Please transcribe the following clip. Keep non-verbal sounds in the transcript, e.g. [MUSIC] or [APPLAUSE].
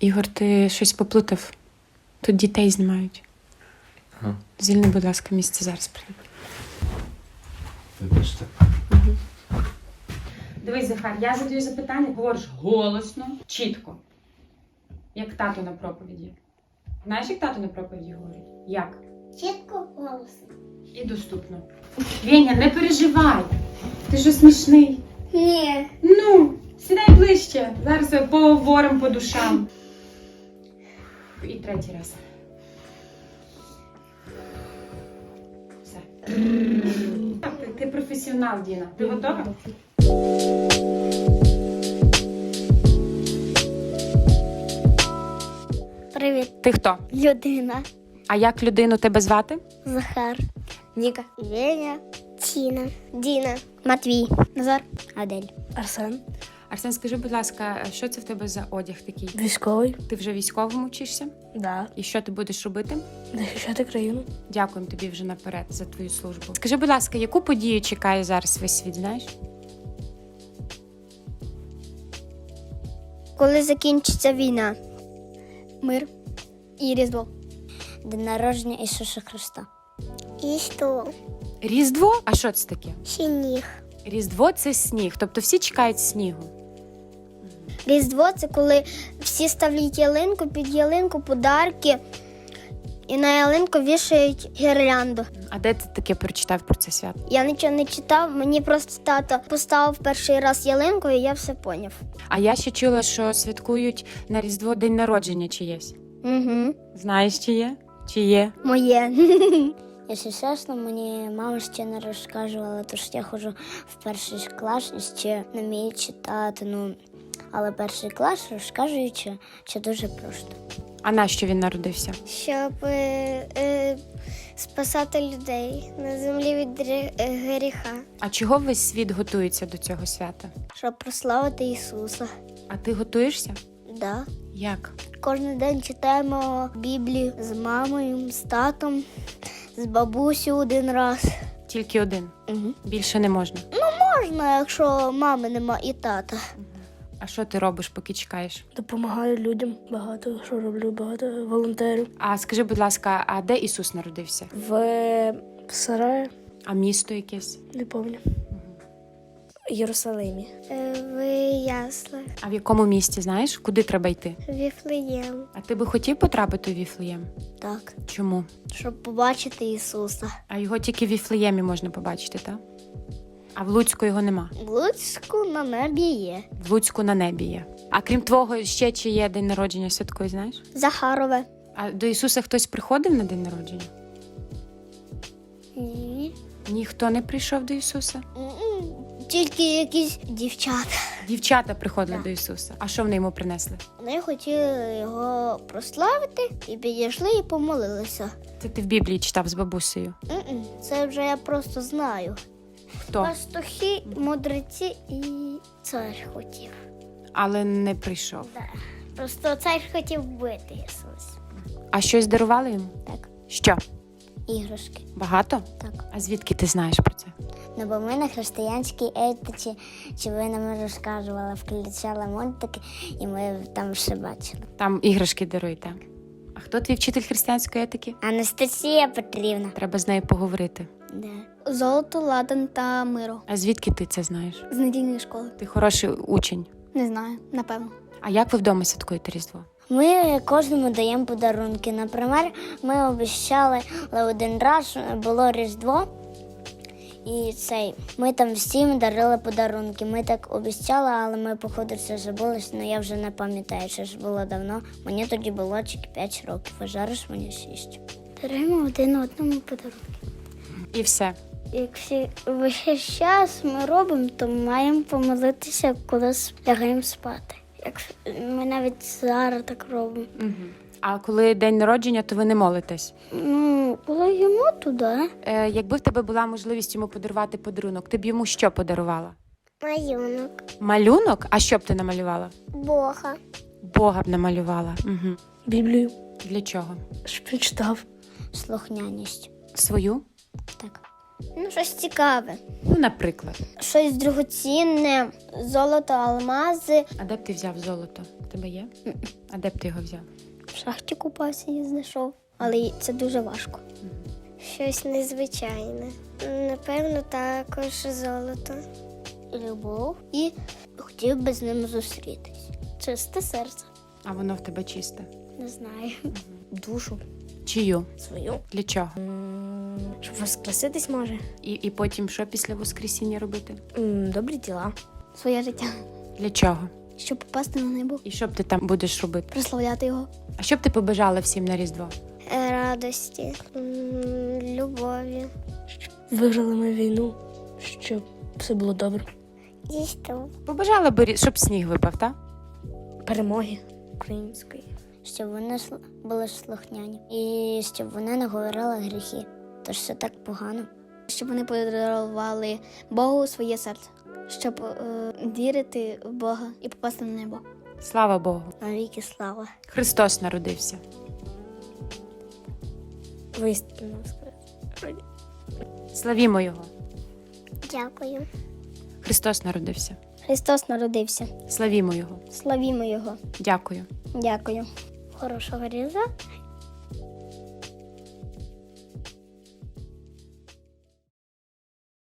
Ігор, ти щось поплутав. Тут дітей знімають. Ага. Звільни, будь ласка, місце зараз прийду. Вибачте. Дивись, Захар, я задаю запитання, говориш голосно, чітко. Як тато на проповіді. Знаєш, як тато на проповіді говорить? Як? Чітко голосно. І доступно. Веня, не переживай. Ти що смішний? Ні. Ну, сідай ближче. Зараз поговоримо по душам. І третій раз. Все. Ти, ти професіонал, Діна. Ти готова? Привіт, Ти хто? людина. А як людину тебе звати? Захар. Ніка. Веня. Тіна. Діна. Матвій. Назар. Адель. Арсен, Арсен, скажи, будь ласка, що це в тебе за одяг такий? військовий, Ти вже військовому вчишся? да, І що ти будеш робити? захищати країну. Дякуємо тобі вже наперед за твою службу. Скажи, будь ласка, яку подію чекає зараз весь світ, знаєш? Коли закінчиться війна? Мир і Різдво. День народження Ісуса Христа. І що? Різдво? А що це таке? Сніг. Різдво це сніг, тобто всі чекають снігу. Різдво це коли всі ставлять ялинку, під ялинку подарки, і на ялинку вішають гірлянду. А де ти таке прочитав про це свято? Я нічого не читав, мені просто тато поставив перший раз ялинку, і я все поняв. А я ще чула, що святкують на Різдво день народження чиєсь. Угу. Знаєш, чи є? Чи є? Моє. [LAUGHS] Якщо чесно, мені мама ще не розказувала, тож я ходжу в перший клас і ще не вмію читати. Ну, але перший клас розказуючи, що дуже просто. А на що він народився? Щоб е, спасати людей на землі від е, гріха, А чого весь світ готується до цього свята? щоб прославити Ісуса. А ти готуєшся? Да. Як? Кожен день читаємо Біблію з мамою, з татом, з бабусею один раз. Тільки один. Угу. Більше не можна. Можна, якщо мами нема і тата. А що ти робиш, поки чекаєш? Допомагаю людям багато, що роблю, багато волонтерів. А скажи, будь ласка, а де Ісус народився? В, в Сараї, А місто якесь? не пам'ятаю. Єрусалимі. Е, В яслах, А в якому місті знаєш, куди треба йти? Віфлеєм. А ти би хотів потрапити у Віфлеєм? Так, Чому? щоб побачити Ісуса. А його тільки в Віфлеємі можна побачити, так? А в Луцьку його нема. В Луцьку на небі є. В Луцьку на небі є. А крім твого, ще чи є день народження святкує, знаєш? Захарове. А до Ісуса хтось приходив на день народження? Ні. Ніхто не прийшов до Ісуса. Тільки якісь дівчата. Дівчата приходили Так. до Ісуса. А що вони йому принесли? Вони хотіли його прославити і підійшли і помолилися. Це ти в Біблії читав з бабусею. Це вже я просто знаю. Хто? Пастухи, мудреці і цар хотів. Але не прийшов. Просто цар хотів вбити Ісус. А щось дарували йому? Так, Що? іграшки. Багато? Так. А звідки ти знаєш про це? Ну, бо ми на християнській етиці, чи ви нам розказували, включали мультики, і ми там все бачили. Там іграшки даруєте. А хто твій вчитель християнської етики? Анастасія Петрівна. Треба з нею поговорити. Да. Золото, ладан та миро. А звідки ти це знаєш? З недільної школи. Ти хороший учень. Не знаю, напевно. А як ви вдома святкуєте Різдво? Ми кожному даємо подарунки. Наприклад, ми обіцяли один раз було Різдво. І цей ми там всім дарили подарунки. Ми так обіцяли, але ми, походу, це забулись, але я вже не пам'ятаю, це ж було давно. Мені тоді було тільки 5 років, а зараз мені 6. Даруємо один одному подарунки. І все. Якщо весь час [LAUGHS] ми робимо, то маємо помолитися, коли лягаємо спати. Якщо ми навіть зараз так робимо. Угу. А коли день народження, то ви не молитесь. Ну, коли йому туди. Е, якби в тебе була можливість йому подарувати подарунок, ти б йому що подарувала? Малюнок. Малюнок? А що б ти намалювала? Бога. Бога б намалювала. Угу. Біблію, Для чого? щоб він читав. Слухняність. Свою? Так. Ну, щось цікаве. Ну, наприклад. Щось другоцінне, золото, алмази. А де б ти взяв золото? У тебе є? А де б ти його взяв? В шахті купався і знайшов. Але це дуже важко. Щось незвичайне. Напевно, також золото. Любов. І хотів би з ним зустрітись. Чисте серце. А воно в тебе чисте. Не знаю. Душу Чию? свою. Для чого? Воскреситись може. І, і потім що після Воскресіння робити? Добрі діла. Своє життя. Для чого? Щоб попасти на небо, І що б ти там будеш робити? прославляти його. А що б ти побажала всім на Різдво? Радості, любові. Виграли ми війну, щоб все було добре. Дійсно. Побажала би, щоб сніг випав, так? Перемоги української. Щоб вони були слухняні. І щоб вони не говорили гріхи. Тож все так погано. Щоб вони подарували Богу своє серце. Щоб е, вірити в Бога і попасти на небо. Слава Богу. Навіки слава. Христос народився. Вистину. Славімо Його. Дякую. Христос народився. Христос народився. Славімо Його. Славімо Його. Дякую. Дякую. Хорошого різа